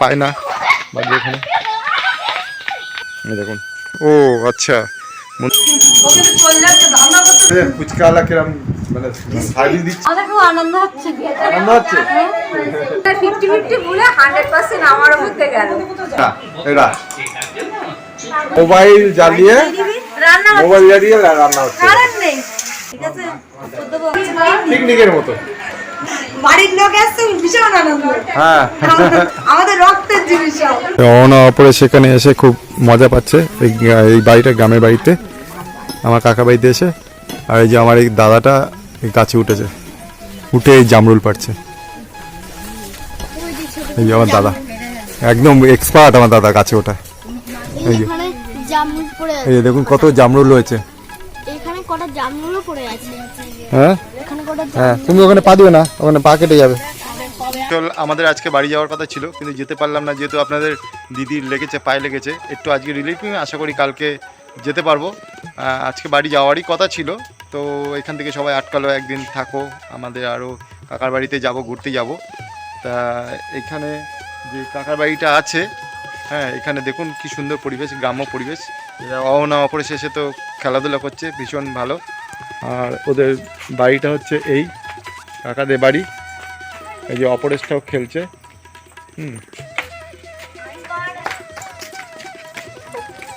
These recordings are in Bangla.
পায় না। বাড়ি এখানে। দেখুন। ও আচ্ছা। ফুচকাওয়ালা কিরম মানে সার্ভিস দিচ্ছে। আমাদের খুব আনন্দ হচ্ছে। আনন্দ হচ্ছে? ফিফটি ফিফটি ভুলে হান্ড্রেড পার্সেন্ট আমার মধ্যে গেল। না, মোবাইল জ্বালিয়ে মোবাইল জ্বালিয়ে রান্না হচ্ছে। ঠিক আছে? পিকনিকের মতো। বাড়ির লোক আসছে ভীষণ আনন্দ। হ্যাঁ। আমাদের- রক্তের জিনিস। অনা অপরে সেখানে এসে খুব মজা পাচ্ছে এই এই বাড়িটা গ্রামের বাড়িতে। আমার কাকা বাড়িতে এসে আর এই যে আমার এই দাদাটা এই গাছে উঠেছে উঠে এই জামরুল পাড়ছে। এই যে আমার দাদা। একদম এক্সপার্ট আমার দাদা গাছে ওঠা এই যে। এখানে জামরুল পড়ে আছে এই দেখুন কত জামরুল রয়েছে এখানে কটা জামরুলও পড়ে আছে। হ্যাঁ? হ্যাঁ তুমি ওখানে পা দিবে না ওখানে পা কেটে যাবে। চল আমাদের আজকে বাড়ি যাওয়ার কথা ছিল কিন্তু যেতে পারলাম না যেহেতু আপনাদের দিদির লেগেছে পায়ে লেগেছে একটু আজকে রিলেটিভ আশা করি কালকে যেতে পারব। আজকে বাড়ি যাওয়ারই কথা ছিল তো এখান থেকে সবাই আটকালো একদিন থাকো আমাদের আরও কাকার বাড়িতে যাব ঘুরতে যাব। তা এখানে যে কাকার বাড়িটা আছে হ্যাঁ এখানে দেখুন কি সুন্দর পরিবেশ গ্রাম্য পরিবেশ। অহনা অপরে শেষে তো খেলাধুলা করছে ভীষণ ভালো। ওদের বাড়িটা হচ্ছে এই কাকাদের বাড়ি। এই যে অপরেশটাও খেলছে। হুম।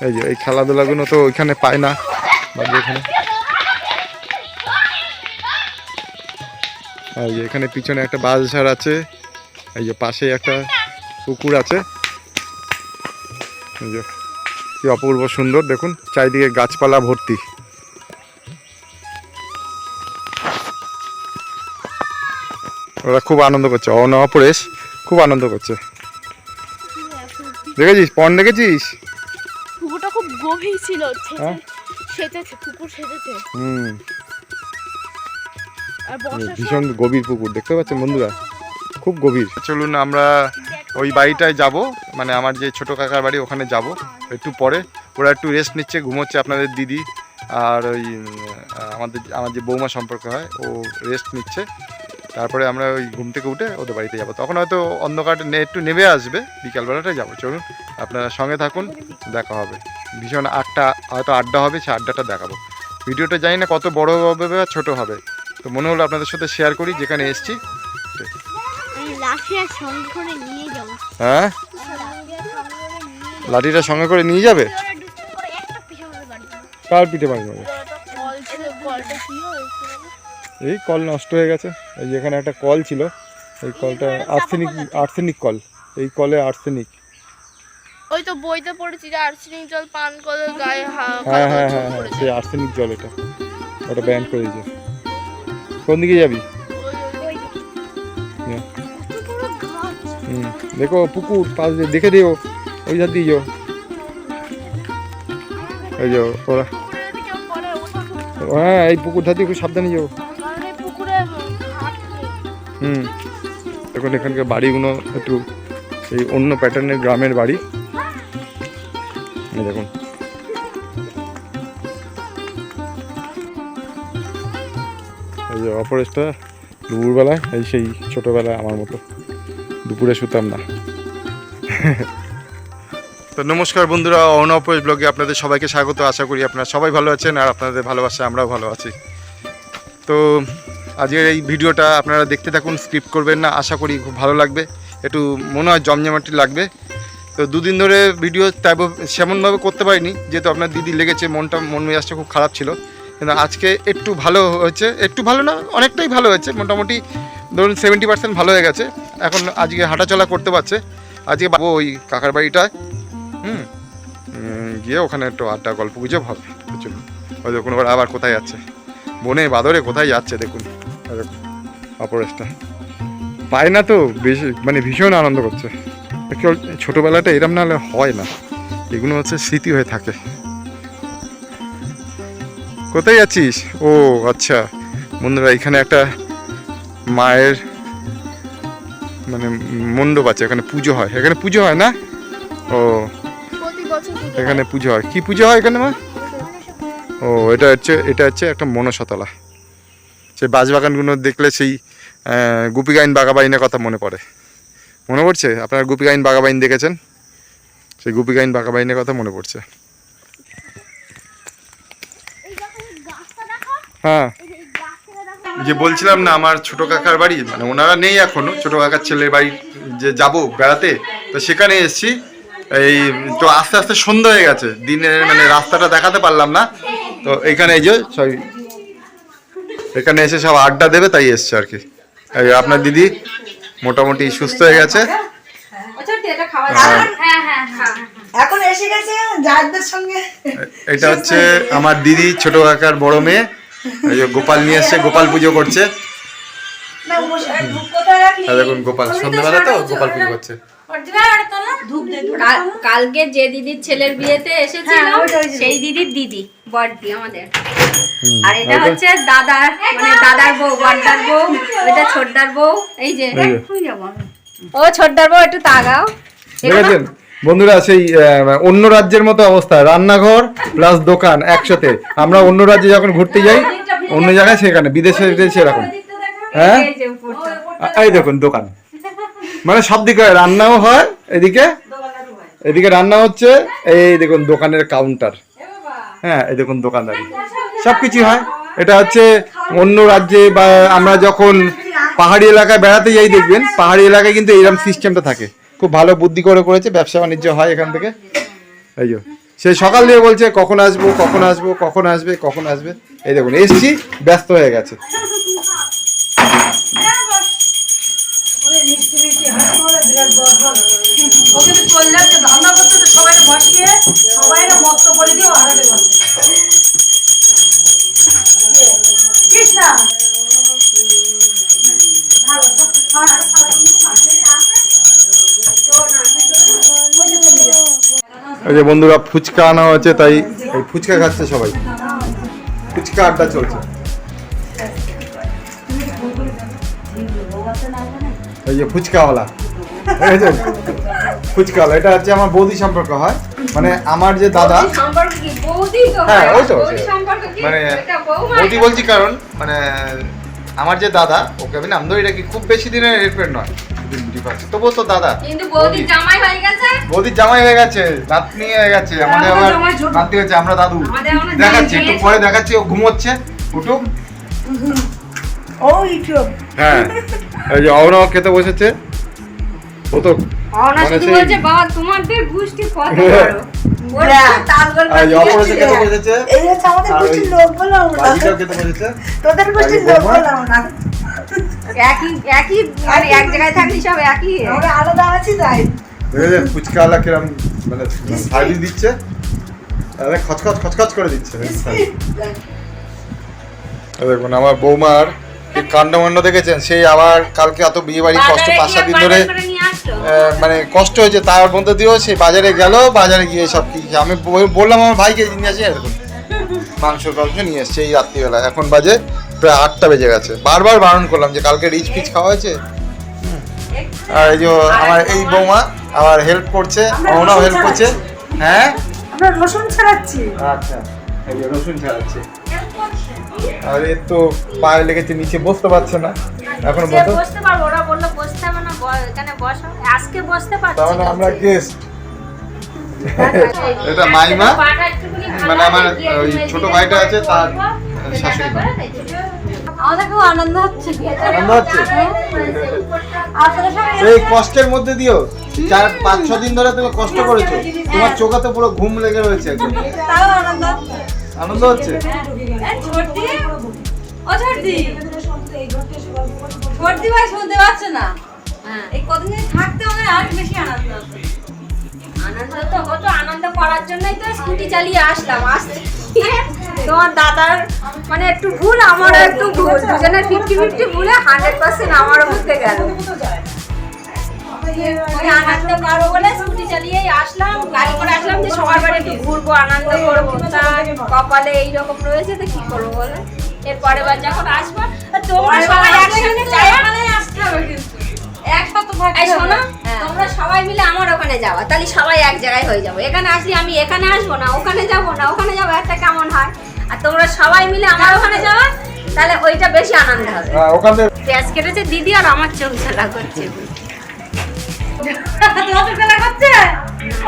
এই যে এই খেলাধুলাগুলো তো ওইখানে পায় না বাড়ি এখানে এই যে এখানে পিছনে একটা বাঁশঝাড় আছে, এই যে পাশে একটা পুকুর আছে। যে কি অপূর্ব সুন্দর, দেখুন, চারিদিকে গাছপালা ভর্তি। ওরা খুব আনন্দ করছে। অনয়া পরেশ খুব আনন্দ করছে। দেখেছিস? পণ দেখেছিস? পুকুরটা খুব গভীর ছিল। হ্যাঁ? সেচেছে পুকুর সেচেছে। হুম। ভীষণ গভীর পুকুর দেখতে পাচ্ছেন বন্ধুরা? খুব গভীর। চলুন আমরা ওই বাড়িটায় যাব মানে আমার যে ছোট কাকার বাড়ি ওখানে যাব। একটু পরে ওরা একটু রেস্ট নিচ্ছে ঘুমোচ্ছে আপনাদের দিদি আর ওই আমাদের আমার যে বৌমা সম্পর্ক হয় ও রেস্ট নিচ্ছে। তারপরে আমরা ওই ঘুম থেকে উঠে ওদের বাড়িতে যাব। তখন হয়তো অন্ধকার একটু নেমে আসবে বিকালবেলাটায় যাব। চলুন আপনারা সঙ্গে থাকুন দেখা হবে। ভীষণ আড্ডা হয়তো আড্ডা হবে সে আড্ডাটা দেখাবো। ভিডিওটা জানি না কত বড় হবে বা ছোটো হবে। তো মনে হলো আপনাদের সাথে শেয়ার করি যেখানে এসছি। হ্যাঁ লাঠিটা সঙ্গে করে নিয়ে যাবে। একটা পিঠে বাড়ি কার পিঠে পানি এই কল নষ্ট হয়ে গেছে। এই এখানে একটা কল ছিল এই কলটা আর্সেনিক আর্সেনিক কল এই কলে আর্সেনিক ওই তো বইতে পড়েছি যে আর্সেনিক জল পান করে গায়ে হা- হ্যাঁ হ্যাঁ হ্যাঁ হ্যাঁ সেই আর্সেনিক জল এটা ওটা ব্যান করে দিয়েছে। কোন দিকে যাবি? হ্যাঁ। হুম দেখো পুকুর পাশ দিয়ে দেখে দিও ওই ধার দিয়ে যাও। এই যে ওরা। হ্যাঁ এই পুকুর ধার দিয়ে খুব সাবধানে যাও। হুম। এখন এখানকার বাড়িগুলো একটু এই অন্য প্যাটার্নের গ্রামের বাড়ি। দেখুন। এই যে অপরেশটা দুপুরবেলায়, এই সেই ছোটোবেলায় আমার মতো। দুপুরে শুতাম না। তো নমস্কার বন্ধুরা অনপরেশ ব্লগে আপনাদের সবাইকে স্বাগত। আশা করি আপনারা সবাই ভালো আছেন আর আপনাদের ভালোবাসা আমরাও ভালো আছি। তো আজকের এই ভিডিওটা আপনারা দেখতে থাকুন স্কিপ করবেন না, আশা করি খুব ভালো লাগবে। একটু মনে হয় জমজমাটি লাগবে। তো দুদিন ধরে ভিডিও তাই সেমনভাবে করতে পারিনি, যেহেতু আপনার দিদি লেগেছে, মনটা, মন মেজাজটা খুব খারাপ ছিল। কিন্তু আজকে একটু ভালো হয়েছে, একটু ভালো না, অনেকটাই ভালো হয়েছে। মোটামুটি ধরুন সেভেন্টি পার্সেন্ট ভালো হয়ে গেছে। এখন আজকে হাঁটাচলা করতে পারছে। আজকে বাবু ওই কাকার বাড়িটায়, হুম গিয়ে ওখানে একটু আড্ডা, গল্প গুজব হবে। চলুন হয়তো কোনো আবার কোথায় যাচ্ছে। বনে, বাদরে কোথায় যাচ্ছে, দেখুন। অপরেশটা। পায় না তো বেশি মানে ভীষণ আনন্দ করছে। Actual ছোটোবেলাটা এরম না হলে হয় না। এগুলো হচ্ছে স্মৃতি হয়ে থাকে। কোথায় আছিস? ও আচ্ছা। বন্ধুরা এখানে একটা মায়ের মানে মণ্ডপ আছে এখানে পুজো হয়। এখানে পুজো হয় না? ও। এখানে পুজো হয়। কি পুজো হয় এখানে মা? ও এটা হচ্ছে এটা হচ্ছে একটা মনসাতলা। সেই বাঁশবাগানগুলো দেখলে সেই আহ, গোপী গাইন বাঘা কথা মনে পড়ে। মনে পড়ছে? আপনার গুপিগাইন বাগাবাইন দেখেছেন? সেই গুপিগাইন বাগাবাইনের কথা মনে পড়ছে। হ্যাঁ। যে বলছিলাম না আমার ছোট কাকার বাড়ি মানে ওনারা নেই এখনও ছোট কাকার ছেলের বাড়ি যে যাব বেড়াতে তো সেখানে এসেছি। এই তো আস্তে আস্তে সন্ধ্যা হয়ে গেছে দিনের মানে রাস্তাটা দেখাতে পারলাম না। তো এখানে এই যে সব এখানে এসে সব আড্ডা দেবে তাই এসছে আর কি। আপনার দিদি মোটামুটি সুস্থ হয়ে গেছে। হ্যাঁ। হ্যাঁ হ্যাঁ হ্যাঁ। এখন এসে গেছে যাদের সঙ্গে। এটা হচ্ছে আমার দিদি ছোট কাকার বড় মেয়ে। এই যে গোপাল নিয়ে এসছে গোপাল পুজো করছে। দেখুন গোপাল সন্ধ্যাবেলা তো গোপাল পুজো করছে। কালকে যে দিদির ছেলের বিয়েতে এসেছিল হ্যাঁ, ওইটা। সেই দিদির দিদি বড়দি আমাদের। আর এটা হচ্ছে দাদার মানে দাদার বউ বড়দার বউ এটা ছোটদার বউ এই যে। ও ছোটদার বউ একটু তাগাও দেখেছেন? বন্ধুরা সেই আহ, অন্য রাজ্যের মতো অবস্থা। রান্নাঘর প্লাস দোকান একসাথে। আমরা অন্য রাজ্যে যখন ঘুরতে যাই অন্য জায়গায় সেখানে বিদেশে সেরকম হ্যাঁ? এই যে উপরটা। আ- এই দেখুন দোকান। মানে সব দিকে রান্নাও হয়, এদিকে? এদিকে রান্না হচ্ছে, এই দেখুন দোকানের কাউন্টার হ্যাঁ এই দেখুন দোকানদারি। সব কিছু হয়। এটা হচ্ছে অন্য রাজ্যে বা আমরা যখন পাহাড়ি এলাকায় বেড়াতে যাই, দেখবেন, পাহাড়ি এলাকায় কিন্তু এইরকম সিস্টেমটা থাকে। খুব ভালো বুদ্ধি করে করেছে, ব্যবসা বাণিজ্য হয় এখান থেকে। এই যে, সে সকাল দিয়ে বলছে, কখন আসব কখন আসব, কখন আসবে কখন আসবে? এই দেখুন, এসছি, ব্যস্ত হয়ে গেছে। ওকে তো যাচ্ছে ধান্দা করতে তো সবাই বসিয়ে সবাই মস্ত করে দিয়ে হারাতে বসে কৃষ্ণা। ওই যে বন্ধুরা ফুচকা আনা হয়েছে, তাই ফুচকা খাচ্ছে সবাই। ফুচকা আড্ডা চলছে। এই যে ফুচকাওয়ালা। ফুচকাওয়ালা এটা হচ্ছে আমার বৌদি সম্পর্ক হয়। মানে আমার যে দাদা হ্যাঁ, ওই তো, মানে বৌদি বলছি কারণ মানে আমার যে দাদা ওকে আমি নাম ধরি রাখি খুব বেশি দিনের রিলেটেড নয়। তবুও তো দাদা কিন্তু বৌদির জামাই হয়ে গেছে? বৌদির জামাই হয়ে গেছে নাতনি হয়ে গেছে আমাদের আবার নাতি হয়েছে আমরা দাদু। দেখাচ্ছি একটু পরে দেখাচ্ছি ও ঘুমোচ্ছে। উঠুক। হ্যাঁ। এই যে অহনব খেতে বসেছে। ও তো মানে বাবা তোমাদের কত হ্যাঁ। হ্যাঁ। ওই মানে এক জায়গায় থাকলি সব একই। আমরা আলাদা আছি তাই। দেখেছেন? ফুচকাওয়ালা কিরম মানে সার্ভিস দিচ্ছে। খচখচ খচখচ করে দিচ্ছে। আমার বৌমার কি কাণ্ড মান্ড দেখেছেন? সেই আবার কালকে এত বিয়ে বাড়ি কষ্ট পাঁচ সাত দিন ধরে মানে কষ্ট হয়েছে তার মধ্যে দিয়েও সে বাজারে গেল বাজারে গিয়ে সব কিছু আমি বল- বললাম আমার ভাইকে নিয়ে আসি দেখুন মাংস টাংস নিয়ে এসছে এই রাত্রিবেলা। এখন বাজে প্রায় আটটা বেজে গেছে। বারবার বারণ করলাম যে কালকে রিচ পিচ খাওয়া হয়েছে? আর এই যে আমার এই বৌমা আমার হেল্প করছে ওনাও হেল্প করছে। হ্যাঁ? আমরা রসুন ছাড়াচ্ছি। আচ্ছা এই যে রসুন ছাড়াচ্ছে। আর তো পায়ে লেগেছে নিচে বসতে পারছে না। এখন সে বসে। বসতে পারব ওরা বলল বসতে হবে না এখানে বসো। আজকে বসতে পারছি মানে আমরা গেস্ট এটা মাইমা? ভালো মানে আমার ওই ছোট ভাইটা আছে তার শাশুড়ি মা। আমাদের খুব আনন্দ হচ্ছে। আনন্দ হচ্ছে? সঙ্গে এই কষ্টের মধ্যে দিও। চার পাঁচ ছ দিন ধরে তুমি কষ্ট করেছ। তোমার চোখে তো পুরো ঘুম লেগে রয়েছে একদম। তাও আনন্দ হচ্ছে। আনন্দ হচ্ছে? আমাদের আর বেশি আনন্দ আনন্দ তো আনন্দ করার জন্যই তো স্কুটি চালিয়ে তোমার দাদার মানে একটু ভুল, আমারও একটু ভুল। ভুলে পার্সেন্ট আমারও গেল। আনন্দ করব বলে স্কুটি চালিয়েই আসলাম। গাড়ি করে আসলাম যে সবার বাড়ি একটু ঘুরবো আনন্দ করব। তা কপালে এইরকম রয়েছে তো কি করব বলে? এরপরে বার যখন আসব তোমরা সবাই আসতে হবে কিন্তু। শোনো তোমরা সবাই মিলে আমার ওখানে যাওয়া। তাহলে সবাই এক জায়গায় হয়ে যাব। এখানে আসলে আমি এখানে আসব না ওখানে যাব না ওখানে যাব একটা কেমন হয়? আর তোমরা সবাই মিলে আমার ওখানে যাওয়া তাহলে ওইটা বেশি আনন্দ হবে। হ্যাঁ, পেঁয়াজ কেটেছে দিদি আর আমার চোখ ঝালা করছে। তোমাদের খেলা করছে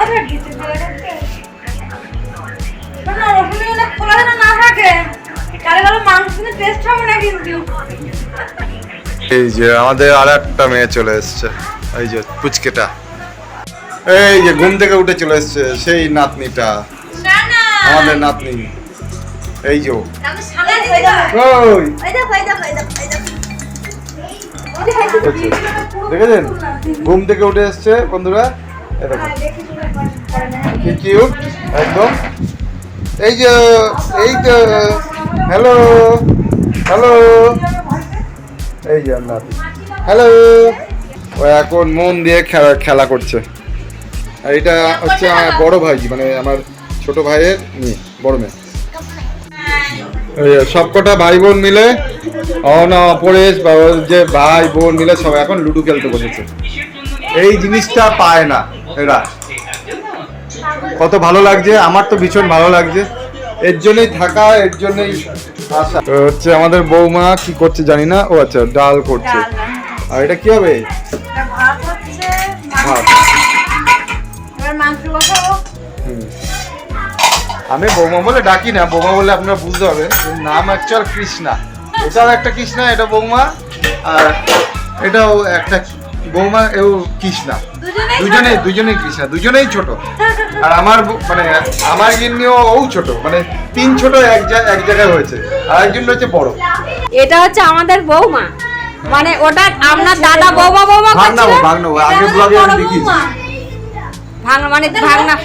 ওদের কিছু খেলা করছে না খোলা যেন না থাকে। কালে গেলে মাংস টেস্ট হবে না কিন্তু। এই যে আমাদের আর একটা মেয়ে চলে এসছে। এই যে পুচকেটা। এই যে ঘুম থেকে উঠে চলে এসছে সেই নাতনিটা। না না। আমাদের নাতনি। এই যে। ওই দেখেছেন? ঘুম থেকে উঠে এসছে, বন্ধুরা। দেখো। কি কিউট একদম। এই যে, এই তো হ্যালো হ্যালো এই যে হ্যালো ও এখন মন দিয়ে খেলা খেলা করছে। আর এটা হচ্ছে বড় ভাই মানে আমার ছোট ভাইয়ের মেয়ে, বড় মেয়ে। যে সবকটা ভাই বোন মিলে অনা অপরেশ বা যে ভাই বোন মিলে সব এখন লুডো খেলতে বসেছে। এই জিনিসটা পায় না এরা। কত ভালো লাগছে আমার তো ভীষণ ভালো লাগছে। এর জন্যই থাকা এর জন্যই আসা। হচ্ছে আমাদের বৌমা কি করছে জানি না। ও আচ্ছা ডাল করছে। আর এটা কি হবে? ভাত। আমি বৌমা বলে ডাকি না বৌমা বলে আপনারা বুঝতে হবে নাম অ্যাকচুয়াল কৃষ্ণা। এটাও একটা কৃষ্ণা এটা বৌমা আর এটাও একটা বৌমা এও কৃষ্ণা। দুজনেই দুজনেই দুজনেই কৃষ্ণা দুজনেই ছোট। আর আমার ব- মানে আমার গিন্নিও ও ছোট মানে তিন ছোট এক এক জায়গায় হয়েছে আর একজন হচ্ছে বড়। এটা হচ্ছে আমাদের বৌমা। মানে ওটা আপনার দাদা বৌমা বৌমা ভাগনা করছিল? ভাগনা আগে ব্লগে আমি দেখিয়েছি। ভাঙনা মানে ভাঙনা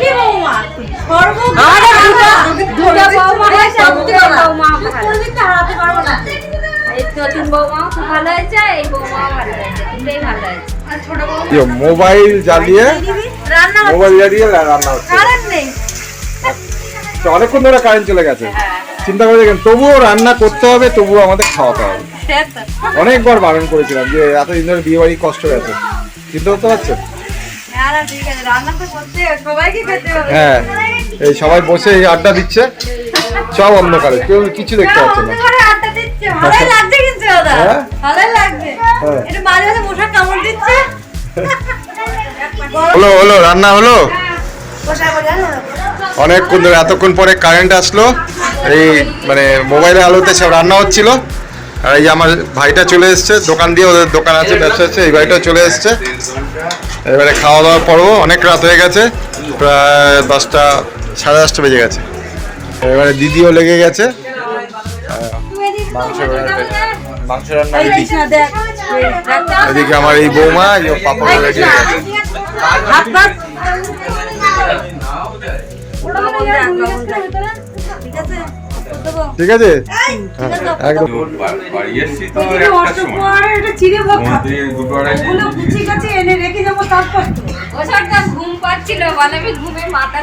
মোবাইল জ্বালিয়ে মোবাইল জ্বালিয়ে রান্না হচ্ছে। তো অনেকক্ষণ ধরে কারেন্ট চলে গেছে। চিন্তা করে দেখেন তবুও রান্না করতে হবে তবুও আমাদের খাওয়াতে হবে। অনেকবার বারণ করেছিলাম যে এতদিন ধরে বিয়ে বাড়ি কষ্ট গেছে। চিন্তা করতে পারছেন? হ্যাঁ হ্যাঁ এই সবাই বসে এই আড্ডা দিচ্ছে সব অন্ধকারে কেউ কিছু দেখতে পাচ্ছে না। হ্যাঁ? হ্যাঁ। দিচ্ছে। হলো হলো রান্না হলো? অনেকক্ষণ ধরে এতক্ষণ পরে কারেন্ট আসলো এই মানে মোবাইলের আলোতে সব রান্না হচ্ছিল। আর এই আমার ভাইটা চলে এসছে দোকান দিয়ে ওদের দোকান আছে ব্যবসা আছে এই ভাইটা চলে এসছে। এবারে খাওয়া দাওয়া করব অনেক রাত হয়ে গেছে প্রায় দশটা সাড়ে দশটা বেজে গেছে। এবারে দিদিও লেগে গেছে। মাংস মাংস রান্না। এদিকে আমার এই বৌমা এই পাপড় হয়ে গেছে হাত। ঠিক আছে? একদম। কুচি কাচি এনে রেখে যাব তারপর ঘুম পাচ্ছিল বলে আমি ঘুমে মাথা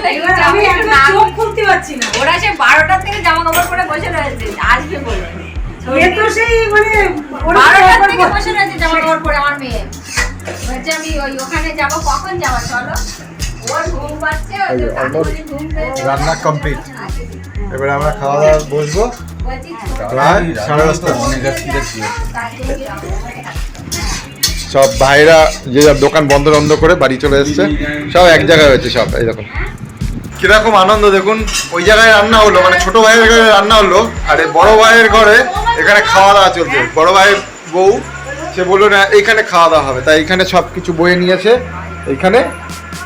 চোখ খুলতে পারছি না। ওরা সে বারোটার থেকে জামা কাপড় পরে বসে রয়েছে আসবে বলে। এ তো সেই মানে ওরা বারোটার থেকে বসে রয়েছে জামা কাপড় পরে আমার মেয়ে। বলছে আমি ওই ওখানে যাব কখন যাব চলো। রান্না কমপ্লিট এবারে আমরা খাওয়া দাওয়া বসবো প্রায় সাড়ে দশটা সব ভাইরা যে যার দোকান বন্ধ বন্ধ করে বাড়ি চলে এসছে সব এক জায়গায় হয়েছে সব এইরকম কীরকম আনন্দ দেখুন ওই জায়গায় রান্না হলো মানে ছোট ভাইয়ের ঘরে রান্না হলো আর বড় ভাইয়ের ঘরে এখানে খাওয়া দাওয়া চলছে। বড় ভাইয়ের বউ সে বলল না এইখানে খাওয়া দাওয়া হবে। তাই এখানে সব কিছু বয়ে নিয়েছে এইখানে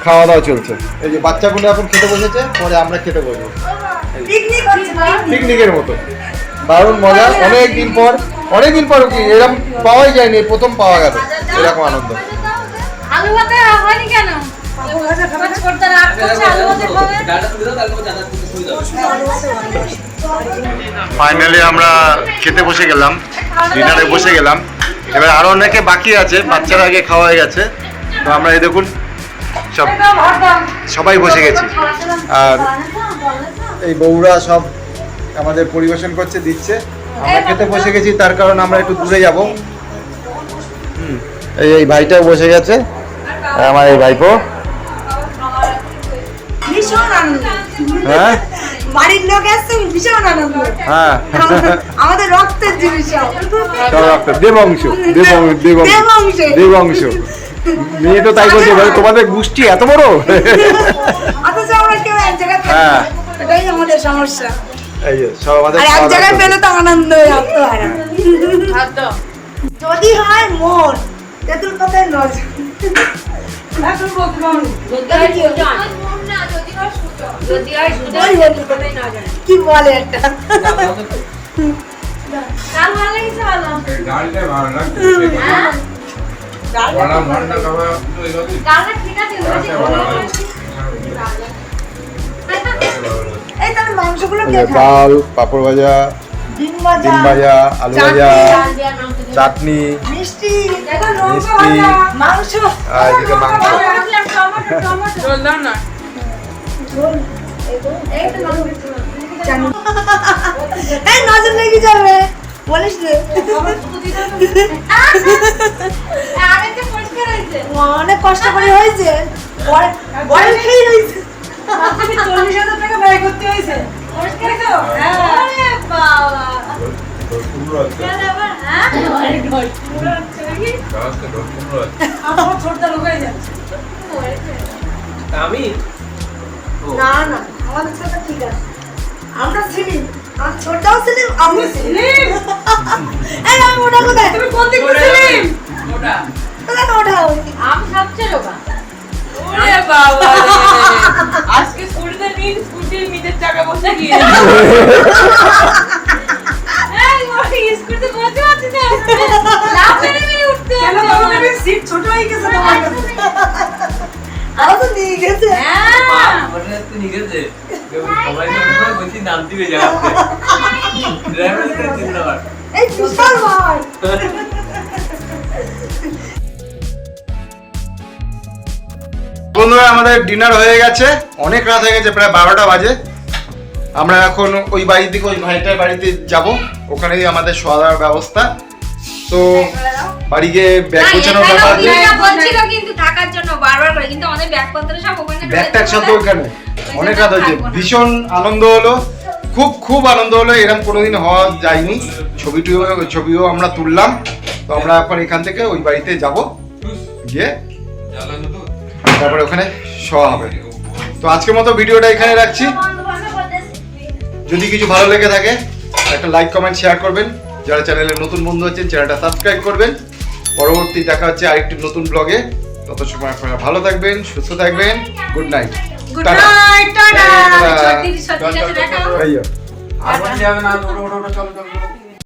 খাওয়া দাওয়া চলছে। এই যে বাচ্চাগুলো এখন খেতে বসেছে পরে আমরা খেতে বসবো। পিকনিক হচ্ছে পিকনিকের মতো। দারুণ মজা। অনেক দিন পর অনেক দিন পর কি এরকম পাওয়াই যায়নি প্রথম পাওয়া গেল। এরকম আনন্দ। আলু ভাতে হয়নি কেন। ফাইনালি আমরা খেতে বসে গেলাম ডিনারে বসে গেলাম। এবার আরও অনেকে বাকি আছে বাচ্চারা আগে খাওয়া হয়ে গেছে। তো আমরা এই দেখুন সব। সবাই বসে গেছি। আর এই বউরা সব আমাদের পরিবেশন করছে দিচ্ছে। আমরা খেতে বসে গেছি তার কারণ আমরা একটু দূরে যাব। হুম, এই এই ভাইটাও বসে গেছে আমার এই ভাইপো। হ্যাঁ? বাড়ির লোক এসছে ভীষণ আনন্দ। হ্যাঁ। আমাদের- রক্তের জিনিস দেবংশ দেবং- দেবং- দেবংশ। দেবংশ। মেয়ে তো তাই বলছে বলে, তোমাদের গোষ্ঠী এত বড়? অথচ আমরা কেউ এক জায়গায় হ্যাঁ। এটাই আমাদের সমস্যা। এই যে, সব আমাদের আর এক জায়গায় পেলে তো আনন্দ যদি হয় মন। তেতুল কথায় নজর কি বলি। কোথায় কি বলে একটা? ভালো লেগেছে ভালো। ডালটা ভালো লাগছে। ডাল পাপড় ভাজা ডিম ভাজা আলু ভাজা চাটনি মিষ্টি মিষ্টি মাংস। আর এদিকে মাংস। এই নজর লেগে যাবে। বলিস রে। অনেক কষ্ট করে হয়েছে। পরে পরে খেয়ে হয়েছে? চল্লিশ হাজার টাকা ব্যয় করতে হয়েছে পরিষ্কার তো হ্যাঁ বাবা হ্যাঁ আমি? না না আমাদের ঠিক আছে। আমরা আমার ছোটটাও ছিলিম আমি ছিলিম এই আমি ওটা কোথায়? তুমি কোন দিক ছিলিম ওটা। কোথায় ওঠাও আমি সবচেয়ে লোকা ওরে বাবা আজকে স্কুটিতে নিন স্কুটির মিটের চাকা বসে গিয়ে। এই ওই স্কুলে বসে আছি না লাভ মেরে মেরে উঠতে কেন হবে সিট ছোট হয়ে গেছে তোমার তো নিয়ে গেছে। হ্যাঁ। ওটা সবাই তো বলছি নাম দিবে জায়গাতে ড্রাইভার জিন্দাবাদ এই বিশাল ভাই। বন্ধুরা আমাদের ডিনার হয়ে গেছে। অনেক রাত হয়ে গেছে প্রায় বারোটা বাজে। আমরা এখন ওই বাড়ি থেকে ওই ভাইটার বাড়িতে যাব। ওখানেই আমাদের শোয়া ব্যবস্থা। তো বাড়ি গিয়ে ব্যাগ গোছানোর ব্যাপার বলছিল কিন্তু থাকার জন্য বারবার করে কিন্তু আমাদের ব্যাগপত্র সব ওখানে ব্যাগ রয়েছে ট্যাগ সব ওখানে। ওই অনেক রাত হয়েছে ভীষণ আনন্দ হলো। খুব খুব আনন্দ হলো। এরকম কোনোদিন হওয়া যায়নি। ছবিটিও ছবিও আমরা তুললাম। তো আমরা এখন এখান থেকে ওই বাড়িতে যাব। গিয়ে তারপরে ওখানে শোয়া হবে। তো আজকের মতো ভিডিওটা এখানে রাখছি। যদি কিছু ভালো লেগে থাকে একটা লাইক কমেন্ট শেয়ার করবেন। যারা চ্যানেলে নতুন বন্ধু আছেন চ্যানেলটা সাবস্ক্রাইব করবেন। পরবর্তী দেখা হচ্ছে আরেকটি নতুন ব্লগে তত সময় আপনারা ভালো থাকবেন সুস্থ থাকবেন। Good night good night tata.